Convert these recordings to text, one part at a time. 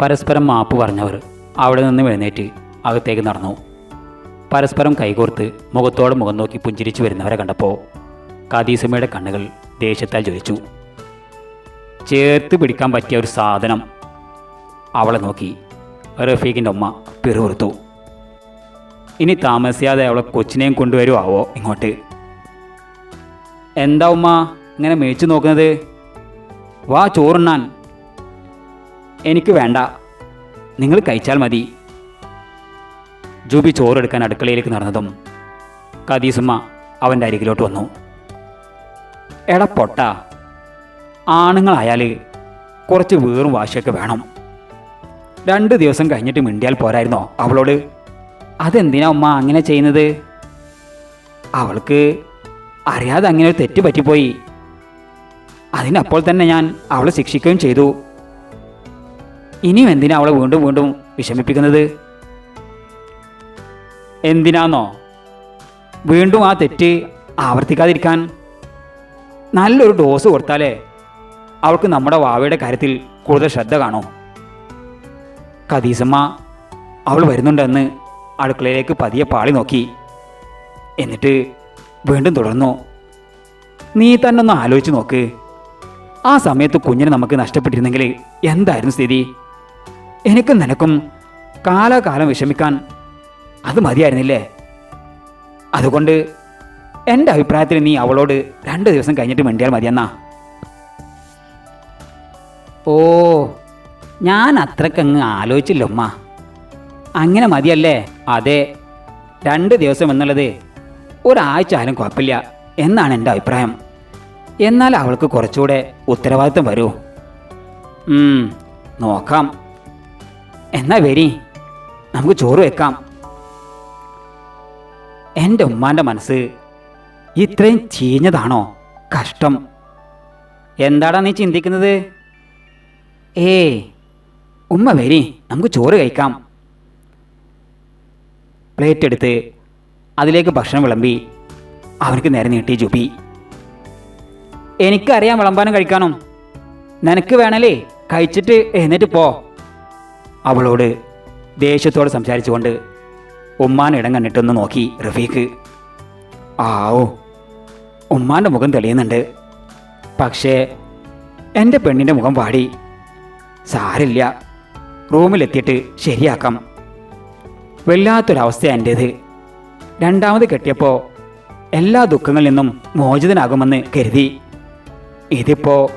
പരസ്പരം മാപ്പ് പറഞ്ഞവർ അവിടെ നിന്ന് എഴുന്നേറ്റ് അകത്തേക്ക് നടന്നു. പരസ്പരം കൈകോർത്ത് മുഖത്തോട് മുഖം നോക്കി പുഞ്ചിരിച്ചു വരുന്നവരെ കണ്ടപ്പോൾ കദീസമ്മയുടെ കണ്ണുകൾ ദേഷ്യത്താൽ ജ്വലിച്ചു. ചേർത്ത് പിടിക്കാൻ പറ്റിയ ഒരു സാധനം അവളെ നോക്കി റഫീഖിന്റെ ഉമ്മ പിറുപിറുത്തു. ഇനി താമസിയാതെ അവളെ കൊച്ചിനെയും കൊണ്ടുവരുമാവോ ഇങ്ങോട്ട്? എന്താ ഉമ്മ? ഇങ്ങനെ മേച്ചു നോക്കുന്നത്? വാ ചോറുണ്ണാൻ. എനിക്ക് വേണ്ട. നിങ്ങൾ കഴിച്ചാൽ മതി. ജൂബി ചോറെടുക്കാൻ അടുക്കളയിലേക്ക് നടന്നതും കദീസുമ്മ അവന്റെ അരികിലോട്ട് വന്നു. എടാ പൊട്ട ആണുങ്ങളായാൽ കുറച്ച് വേറും വാശിയൊക്കെ വേണം. രണ്ട് ദിവസം കഴിഞ്ഞിട്ട് മിണ്ടിയാൽ പോരായിരുന്നോ അവളോട്? അതെന്തിനാ ഉമ്മ അങ്ങനെ ചെയ്യുന്നത്? അവൾക്ക് അറിയാതെ അങ്ങനെ ഒരു തെറ്റ് പറ്റിപ്പോയി. അതിനപ്പോൾ തന്നെ ഞാൻ അവളെ ശിക്ഷിക്കുകയും ചെയ്തു. ഇനിയും എന്തിനാ അവളെ വീണ്ടും വീണ്ടും വിഷമിപ്പിക്കുന്നത്? എന്തിനാന്നോ? വീണ്ടും ആ തെറ്റ് ആവർത്തിക്കാതിരിക്കാൻ നല്ലൊരു ഡോസ് കൊടുത്താലേ അവൾക്ക് നമ്മുടെ വാവയുടെ കാര്യത്തിൽ കൂടുതൽ ശ്രദ്ധ കാണോ. കദീസമ്മ അവൾ വരുന്നുണ്ടെന്ന് അടുക്കളയിലേക്ക് പതിയെ പാളി നോക്കി. എന്നിട്ട് വീണ്ടും തുടർന്നു. നീ തന്നെ ഒന്ന് ആലോചിച്ച് നോക്ക്. ആ സമയത്ത് കുഞ്ഞിനെ നമുക്ക് നഷ്ടപ്പെട്ടിരുന്നെങ്കിൽ എന്തായിരുന്നു സ്ഥിതി? എനിക്കും നിനക്കും കാലാകാലം വിഷമിക്കാൻ അത് മതിയായിരുന്നില്ലേ? അതുകൊണ്ട് എന്റെ അഭിപ്രായത്തിൽ നീ അവളോട് രണ്ട് ദിവസം കഴിഞ്ഞിട്ട് മിണ്ടിയാൽ മതിയെന്നാ. ഓ ഞാൻ അത്രക്കങ്ങ് ആലോചിച്ചില്ല ഉമ്മ. അങ്ങനെ മതിയല്ലേ? അതെ രണ്ട് ദിവസം എന്നുള്ളത് ഒരാഴ്ച ആയാലും കുഴപ്പമില്ല എന്നാണ് എന്റെ അഭിപ്രായം. എന്നാൽ അവൾക്ക് കുറച്ചുകൂടെ ഉത്തരവാദിത്വം വരൂ. നോക്കാം. എന്നാ വരി? നമുക്ക് ചോറ് വെക്കാം. എന്റെ ഉമ്മാന്റെ മനസ്സ് ഇത്രയും ചീഞ്ഞതാണോ? കഷ്ടം. എന്താടാ നീ ചിന്തിക്കുന്നത്? ഏ ഉമ്മ വരി നമുക്ക് ചോറ് കഴിക്കാം. പ്ലേറ്റ് എടുത്ത് അതിലേക്ക് ഭക്ഷണം വിളമ്പി അവനക്ക് നേരെ നീട്ടി ജുബി എനിക്കറിയാം വിളമ്പാനും കഴിക്കാനും. നിനക്ക് വേണല്ലേ? കഴിച്ചിട്ട് എഴുന്നേറ്റ് പോ. അവളോട് ദേഷ്യത്തോടെ സംസാരിച്ചുകൊണ്ട് ഉമ്മാൻ ഇടം കണ്ടിട്ടൊന്ന് നോക്കി റഫീഖ്. ആവോ ഉമ്മാന്റെ മുഖം തെളിയുന്നുണ്ട്. പക്ഷേ എന്റെ പെണ്ണിന്റെ മുഖം പാടി സാരില്ല. റൂമിലെത്തിയിട്ട് ശരിയാക്കാം. വല്ലാത്തൊരവസ്ഥ എന്റേത് രണ്ടാമത് കെട്ടിയപ്പോൾ എല്ലാ ദുഃഖങ്ങളിൽ നിന്നും മോചിതനാകുമെന്ന് കരുതി. ഇതിപ്പോൾ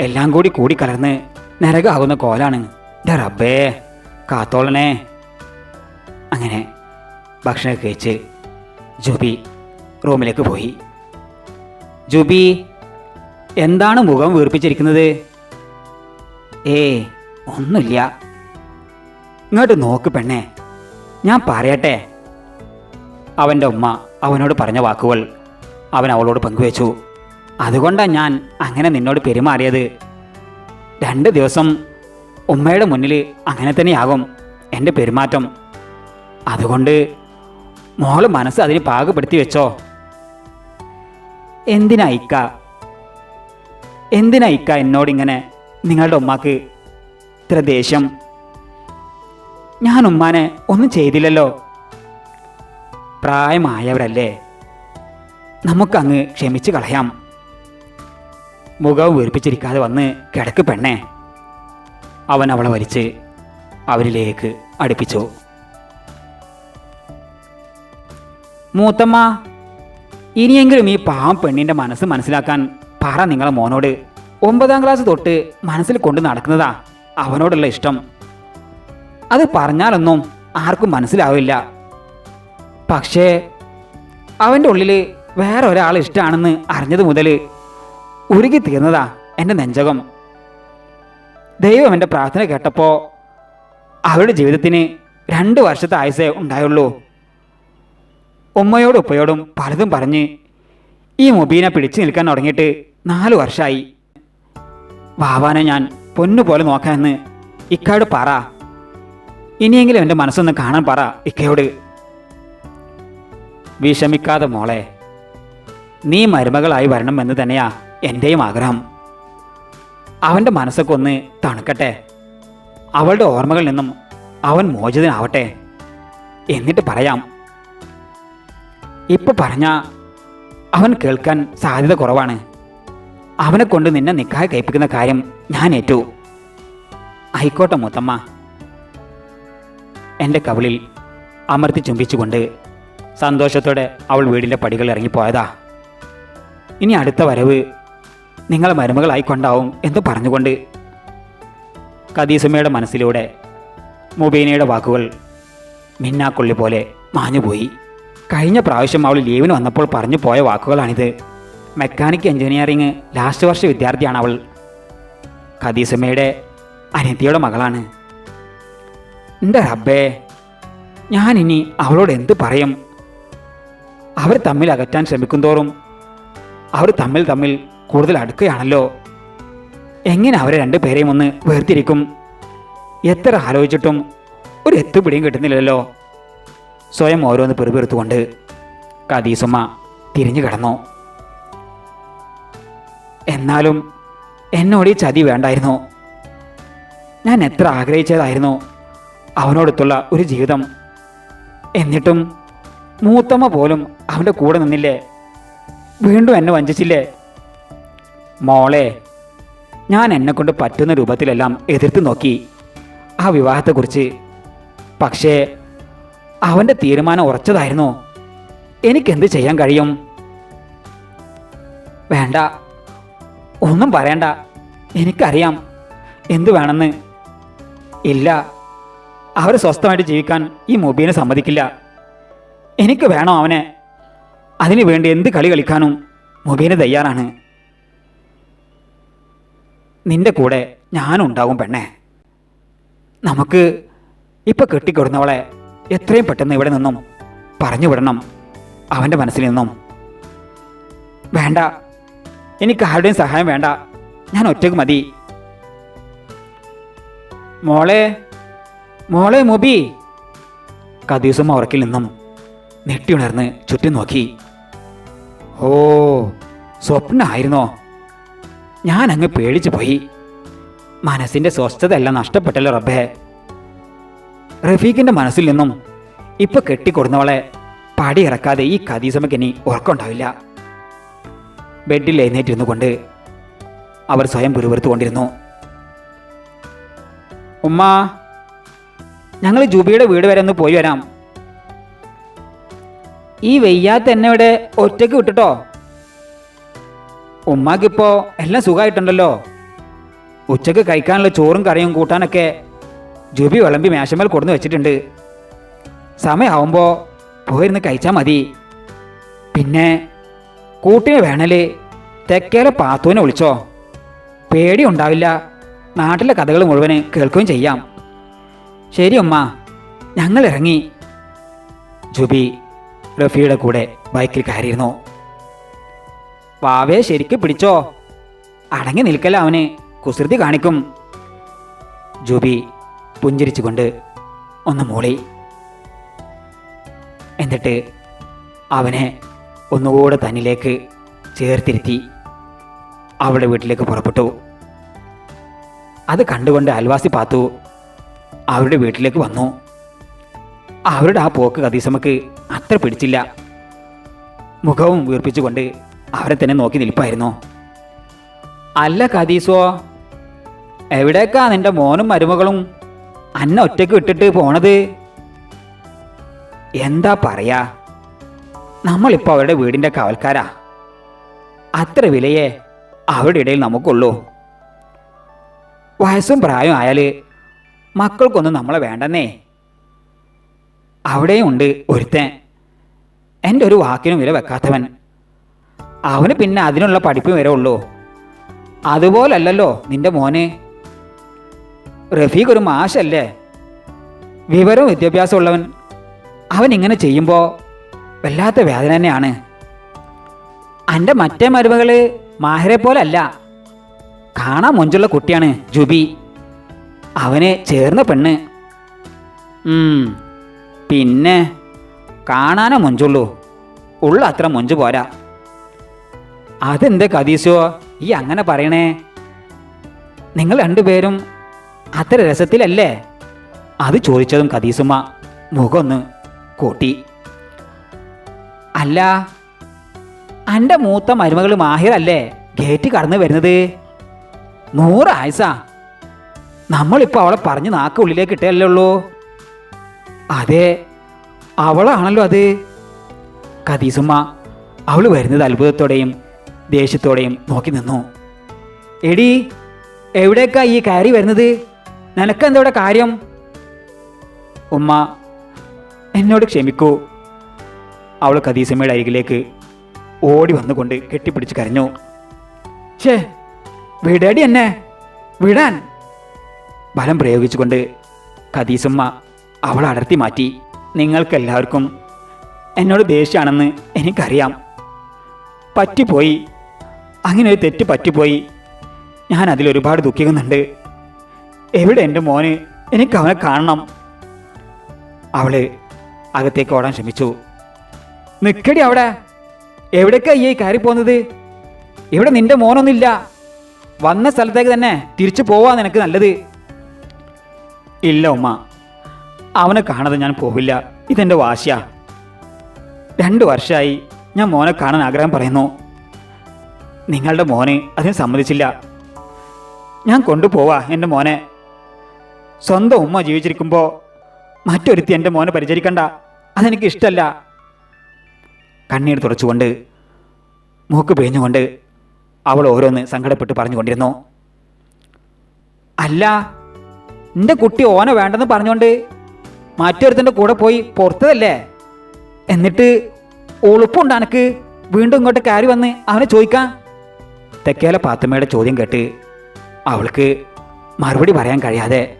എല്ലാം കൂടി കൂടിക്കലർന്ന് നരകാകുന്ന കോലാണ്. എന്റെ റബ്ബേ അങ്ങനെ ഭക്ഷണം കഴിച്ച് ജുബി റൂമിലേക്ക് പോയി. ജുബി എന്താണ് മുഖം വീർപ്പിച്ചിരിക്കുന്നത്? ഏ ഒന്നുമില്ല. ഇങ്ങോട്ട് നോക്ക് പെണ്ണേ ഞാൻ പറയട്ടെ. അവന്റെ ഉമ്മ അവനോട് പറഞ്ഞ വാക്കുകൾ അവൻ അവളോട് പങ്കുവച്ചു. അതുകൊണ്ടാണ് ഞാൻ അങ്ങനെ നിന്നോട് പെരുമാറിയത്. രണ്ട് ദിവസം ഉമ്മയുടെ മുന്നിൽ അങ്ങനെ തന്നെയാകും എന്റെ പെരുമാറ്റം. അതുകൊണ്ട് മോൾ മനസ്സ് അതിന് പാകപ്പെടുത്തി വെച്ചോ. എന്തിനാ ഇക്ക? എന്തിനാ എന്നോടിങ്ങനെ നിങ്ങളുടെ ഉമ്മാക്ക് ഇത്ര ദേഷ്യം? ഞാൻ ഉമ്മാനെ ഒന്നും ചെയ്തില്ലല്ലോ. പ്രായമായവരല്ലേ? നമുക്കങ്ങ് ക്ഷമിച്ചു കളയാം. മുഖം വീർപ്പിച്ചിരിക്കാതെ വന്ന് കിടക്ക് പെണ്ണേ. അവൻ അവളെ വലിച്ച് അവരിലേക്ക് അടുപ്പിച്ചു. മൂത്തമ്മ ഇനിയെങ്കിലും ഈ പാവം പെണ്ണിന്റെ മനസ്സ് മനസ്സിലാക്കാൻ പറ നിങ്ങളെ മോനോട്. ഒമ്പതാം ക്ലാസ് തൊട്ട് മനസ്സിൽ കൊണ്ട് നടക്കുന്നതാ അവനോടുള്ള ഇഷ്ടം. അത് പറഞ്ഞാലൊന്നും ആർക്കും മനസ്സിലാവില്ല. പക്ഷേ അവന്റെ ഉള്ളിൽ വേറെ ഒരാൾ ഇഷ്ടമാണെന്ന് അറിഞ്ഞത് മുതൽ ഉരുകി തീർന്നതാ എന്റെ നെഞ്ചകം. ദൈവം എന്റെ പ്രാർത്ഥന കേട്ടപ്പോൾ അവരുടെ ജീവിതത്തിന് രണ്ട് വർഷത്തെ ആയുസേ ഉണ്ടായുള്ളൂ. ഉമ്മയോടും ഉപ്പയോടും പലതും പറഞ്ഞ് ഈ മൊബീനെ പിടിച്ചു നിൽക്കാൻ തുടങ്ങിയിട്ട് നാല് വർഷമായി വാവാനെ ഞാൻ പൊന്നുപോലെ നോക്കാമെന്ന് ഇക്കയോട് പറ. ഇനിയെങ്കിലും എന്റെ മനസ്സൊന്ന് കാണാൻ പറ ഇക്കയോട്. വിഷമിക്കാതെ മോളെ നീ മരുമകളായി വരണമെന്ന് തന്നെയാ എന്റെയും ആഗ്രഹം. അവന്റെ മനസ്സൊക്കെ ഒന്ന് തണുക്കട്ടെ. അവളുടെ ഓർമ്മകളിൽ നിന്നും അവൻ മോചിതനാവട്ടെ. എന്നിട്ട് പറയാം ഇപ്പൊ പറഞ്ഞ അവൻ കേൾക്കാൻ സാധ്യത കുറവാണ്. അവനെ കൊണ്ട് നിന്നെ നിക്കായ കഴിപ്പിക്കുന്ന കാര്യം ഞാൻ ഏറ്റു. ആയിക്കോട്ടെ മൂത്തമ്മ. എന്റെ കവിളിൽ അമർത്തി ചുംബിച്ചുകൊണ്ട് സന്തോഷത്തോടെ അവൾ വീടിന്റെ പടികൾ ഇറങ്ങിപ്പോയതാ. ഇനി അടുത്ത വരവ് നിങ്ങളെ മരുമകളായിക്കൊണ്ടാവും എന്ന് പറഞ്ഞുകൊണ്ട് കദീസമ്മയുടെ മനസ്സിലൂടെ മുബീനയുടെ വാക്കുകൾ മിന്നാക്കൊള്ളി പോലെ മാഞ്ഞുപോയി. കഴിഞ്ഞ പ്രാവശ്യം അവൾ ലീവിന് വന്നപ്പോൾ പറഞ്ഞു പോയ വാക്കുകളാണിത്. മെക്കാനിക് എഞ്ചിനീയറിംഗ് ലാസ്റ്റ് വർഷ വിദ്യാർത്ഥിയാണ് അവൾ. ഖദീസമ്മയുടെ അനിയത്തിയുടെ മകളാണ്. എന്റെ റബ്ബേ ഞാനിനി അവളോട് എന്ത് പറയും? അവർ തമ്മിൽ അകറ്റാൻ ശ്രമിക്കുന്തോറും അവർ തമ്മിൽ തമ്മിൽ കൂടുതൽ അടുക്കുകയാണല്ലോ. എങ്ങനെ അവരെ രണ്ടുപേരെയും ഒന്ന് വേർതിരിക്കും? എത്ര ആലോചിച്ചിട്ടും ഒരു എത്തുപിടിയും കിട്ടുന്നില്ലല്ലോ. സ്വയം ഓരോന്ന് പെറുപെറുത്തുകൊണ്ട് കദീസുമ്മ തിരിഞ്ഞു കിടന്നു. എന്നാലും എന്നോട് ഈ ചതി വേണ്ടായിരുന്നു. ഞാൻ എത്ര ആഗ്രഹിച്ചതായിരുന്നു അവനോടൊത്തുള്ള ഒരു ജീവിതം. എന്നിട്ടും മൂത്തമ്മ പോലും അവന്റെ കൂടെ നിന്നില്ലേ? വീണ്ടും എന്നെ വഞ്ചിച്ചില്ലേ? മോളെ ഞാൻ എന്നെ കൊണ്ട് പറ്റുന്ന രൂപത്തിലെല്ലാം എതിർത്ത് നോക്കി. ആ വിവാഹത്തെക്കുറിച്ച് പക്ഷേ അവന്റെ തീരുമാനം ഉറച്ചതായിരുന്നു. എനിക്കെന്ത് ചെയ്യാൻ കഴിയും? വേണ്ട. ഒന്നും പറയണ്ട. എനിക്കറിയാം എന്ത് വേണമെന്ന്. ഇല്ല. അവർ സ്വസ്ഥമായിട്ട് ജീവിക്കാൻ ഈ മൊബീനെ സമ്മതിക്കില്ല. എനിക്ക് വേണം അവനെ? അതിനു വേണ്ടി എന്ത് കളി കളിക്കാനും മൊബീന് തയ്യാറാണ്. നിന്റെ കൂടെ ഞാനുണ്ടാവും പെണ്ണേ. നമുക്ക് ഇപ്പൊ കെട്ടിക്കൊടുന്നവളെ എത്രയും പെട്ടെന്ന് ഇവിടെ നിന്നും പറഞ്ഞു വിടണം അവന്റെ മനസ്സിൽ നിന്നും. വേണ്ട എനിക്ക് ആരുടെയും സഹായം വേണ്ട ഞാൻ ഒറ്റയ്ക്ക് മതി. മോളെ മോളെ മൊബി. കദീസും ഉറക്കിൽ നിന്നും നെട്ടിയുണർന്ന് ചുറ്റും നോക്കി. ഓ സ്വപ്നമായിരുന്നോ ഞാൻ അങ്ങ് പേടിച്ചു പോയി. മനസ്സിന്റെ സ്വസ്ഥത എല്ലാം നഷ്ടപ്പെട്ടല്ലോ റബ്ബേ. റഫീഖിന്റെ മനസ്സിൽ നിന്നും ഇപ്പൊ കെട്ടിക്കൊടുന്നവളെ പടിയിറക്കാതെ ഈ കദീസമ്മയ്ക്ക് ഇനി ഉറക്കമുണ്ടാവില്ല. ബെഡിൽ എഴുന്നേറ്റിരുന്നു കൊണ്ട് അവർ സ്വയം പിറുപിറുത്തുകൊണ്ടിരുന്നു. ഉമ്മ ഞങ്ങൾ ജൂബിയുടെ വീട് വരെ ഒന്ന് പോയി വരാം. ഈ വെയ്യാത്ത എന്നെ ഇവിടെ ഒറ്റയ്ക്ക് വിട്ടിട്ടോ? ഉമ്മാക്കിപ്പോ എല്ലാം സുഖമായിട്ടുണ്ടല്ലോ ഉച്ചയ്ക്ക് കഴിക്കാനുള്ള ചോറും കറിയും കൂട്ടാനൊക്കെ ജൂബി വിളമ്പി മേശമേൽ കൊടുന്ന് വെച്ചിട്ടുണ്ട്. സമയമാവുമ്പോൾ പോയിരുന്ന് കഴിച്ചാൽ മതി. പിന്നെ കൂട്ടിന് വേണൽ തെക്കേലെ പാത്തുവിനെ വിളിച്ചോ. പേടി ഉണ്ടാവില്ല. നാട്ടിലെ കഥകൾ മുഴുവൻ കേൾക്കുകയും ചെയ്യാം. ശരി ഉമ്മ ഞങ്ങൾ ഇറങ്ങി ജുബി റഫിയുടെ കൂടെ ബൈക്കിൽ കയറിയിരുന്നു. വാവയെ ശരിക്ക് പിടിച്ചോ? അടങ്ങി നിൽക്കല്ല അവന്. കുസൃതി കാണിക്കും. ജൂബി പുഞ്ചിരിച്ചുകൊണ്ട് ഒന്ന് മൂളി. എന്നിട്ട് അവനെ ഒന്നുകൂടെ തന്നിലേക്ക് ചേർത്തിരുത്തി അവളുടെ വീട്ടിലേക്ക് പുറപ്പെട്ടു. അത് കണ്ടുകൊണ്ട് അൽവാസി പാത്തു അവരുടെ വീട്ടിലേക്ക് വന്നു. അവരുടെ ആ പോക്ക് കഥീസമക്ക് അത്ര പിടിച്ചില്ല. മുഖവും വീർപ്പിച്ചുകൊണ്ട് അവരെ തന്നെ നോക്കി നിൽപ്പായിരുന്നു. അല്ല കദീസോ എവിടേക്കാ നിന്റെ മോനും മരുമകളും അന്ന ഒറ്റയ്ക്ക് വിട്ടിട്ട് പോണത്? എന്താ പറയാ? നമ്മളിപ്പോൾ അവരുടെ വീടിന്റെ കാവൽക്കാരാ. അത്ര വിലയെ അവരുടെ ഇടയിൽ നമുക്കുള്ളൂ. വയസ്സും പ്രായവും ആയാൽ മക്കൾക്കൊന്നും നമ്മളെ വേണ്ടെന്നേ. അവിടെയും ഉണ്ട് ഒരുത്തൻ. എന്റെ ഒരു വാക്കിനും വില വെക്കാത്തവൻ. അവന് പിന്നെ അതിനുള്ള പഠിപ്പ് വരെ ഉള്ളൂ. അതുപോലല്ലല്ലോ നിന്റെ മോനെ. റഫീഖ് ഒരു മാഷല്ലേ? വിവരവും വിദ്യാഭ്യാസം ഉള്ളവൻ അവൻ ഇങ്ങനെ ചെയ്യുമ്പോൾ വല്ലാത്ത വേദന തന്നെയാണ്. എന്റെ മറ്റേ മരുമകൾ മാഹിരെ പോലല്ല. കാണാൻ മുഞ്ചുള്ള കുട്ടിയാണ് ജുബി. അവന് ചേർന്ന പെണ്ണ്. പിന്നെ കാണാനേ മുഞ്ചുള്ളൂ. ഉള്ള അത്ര മുഞ്ചു പോരാ. അതെന്താ കദീസോ ഈ അങ്ങനെ പറയണേ? നിങ്ങൾ രണ്ടുപേരും അത്ര രസത്തിലല്ലേ? അത് ചോദിച്ചതും കദീസുമ്മ മുഖമൊന്ന് കൂട്ടി. അല്ല എന്റെ മൂത്ത മരുമകൾ മാഹിറല്ലേ ഗേറ്റ് കടന്നു വരുന്നത്? നൂറ് ആയുസാ. നമ്മളിപ്പോൾ അവളെ പറഞ്ഞ് നാക്ക് ഉള്ളിലേക്ക് ഇട്ടല്ലേ ഉള്ളൂ? അതെ അവളാണല്ലോ അത്. കദീസുമ്മ അവൾ വരുന്നത് അത്ഭുതത്തോടെയും ദേഷ്യത്തോടെയും നോക്കി നിന്നു. എടി എവിടേക്കാ ഈ കയറി വരുന്നത്? നിനക്കെന്താ ഇവിടെ കാര്യം? ഉമ്മ എന്നോട് ക്ഷമിക്കൂ. അവൾ ഖദീസമ്മയുടെ അരികിലേക്ക് ഓടി വന്നുകൊണ്ട് കെട്ടിപ്പിടിച്ച് കരഞ്ഞു. ഛേ വിടടി എന്നെ. വിടാൻ. ബലം പ്രയോഗിച്ചുകൊണ്ട് ഖദീസമ്മ അവൾ അടർത്തി മാറ്റി. നിങ്ങൾക്കെല്ലാവർക്കും എന്നോട് ദേഷ്യമാണെന്ന് എനിക്കറിയാം. പറ്റിപ്പോയി. അങ്ങനെ ഒരു തെറ്റ് പറ്റിപ്പോയി. ഞാൻ അതിലൊരുപാട് ദുഃഖിക്കുന്നുണ്ട്. എവിടെ എന്റെ മോന്? എനിക്ക് അവനെ കാണണം. അവൾ അകത്തേക്ക് ഓടാൻ ശ്രമിച്ചു. നിൽക്കടി അവിടെ. എവിടേക്കാ ഈ കയറി പോകുന്നത് ഇവിടെ നിന്റെ മോനൊന്നുമില്ല. വന്ന സ്ഥലത്തേക്ക് തന്നെ തിരിച്ചു പോവാ നിനക്ക് നല്ലത്. ഇല്ല ഉമ്മ അവനെ കാണാതെ ഞാൻ പോവില്ല. ഇതെന്റെ വാശിയാ. രണ്ട് വർഷമായി ഞാൻ മോനെ കാണാൻ ആഗ്രഹം പറയുന്നു. നിങ്ങളുടെ മോനെ അതിന് സമ്മതിച്ചില്ല. ഞാൻ കൊണ്ടുപോവാ എന്റെ മോനെ. സ്വന്തം ഉമ്മ ജീവിച്ചിരിക്കുമ്പോൾ മറ്റൊരുത്തി എന്റെ മോനെ പരിചരിക്കണ്ട. അതെനിക്ക് ഇഷ്ടമല്ല കണ്ണീർ തുടച്ചുകൊണ്ട് മൂക്ക് പിഴിഞ്ഞുകൊണ്ട് അവൾ ഓരോന്ന് സങ്കടപ്പെട്ട് പറഞ്ഞുകൊണ്ടിരുന്നു. അല്ല എന്റെ കുട്ടി ഓനെ വേണ്ടെന്ന് പറഞ്ഞുകൊണ്ട് മറ്റൊരുത്തിന്റെ കൂടെ പോയി പുറത്തതല്ലേ? എന്നിട്ട് ഉളുപ്പുണ്ട് അനക്ക്. വീണ്ടും ഇങ്ങോട്ട് കയറി വന്ന് അവനെ ചോദിക്കാം. തെക്കേല പാത്തുമ്മയുടെ ചോദ്യം കേട്ട് അവൾക്ക് മറുപടി പറയാൻ കഴിയാതെ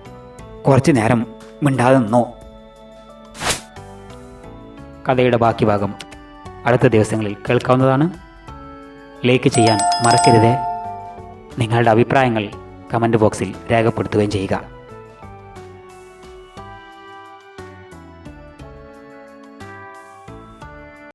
കുറച്ചു നേരം മിണ്ടാതെ നിന്നു. കഥയുടെ ബാക്കി ഭാഗം അടുത്ത ദിവസങ്ങളിൽ കേൾക്കാവുന്നതാണ്. ലൈക്ക് ചെയ്യാൻ മറക്കരുതേ. നിങ്ങളുടെ അഭിപ്രായങ്ങൾ കമന്റ് ബോക്സിൽ രേഖപ്പെടുത്തുകയും ചെയ്യുക.